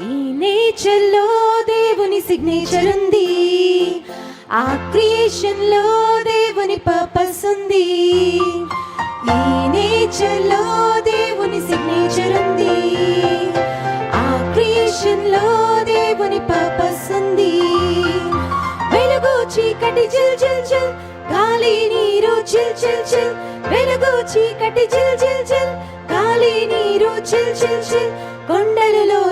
ఈ నేచర్లో దేవుని సిగ్నేచర్ ఉంది. ఆ క్రియేషన్లో దేవుని పర్పస్ ఉంది. ఈ నేచర్లో దేవుని సిగ్నేచర్ ఉంది. ఆ క్రియేషన్లో దేవుని పర్పస్ ఉంది. వెలుగు చీకటి చిల్ చిల్ జిల్ గాలి నీరు చిల్ చిల్ చిల్. వెలుగు చీకటి చిల్ చిల్ జిల్ గాలి నీరు చిల్ చిల్ చిల్. కొండలలో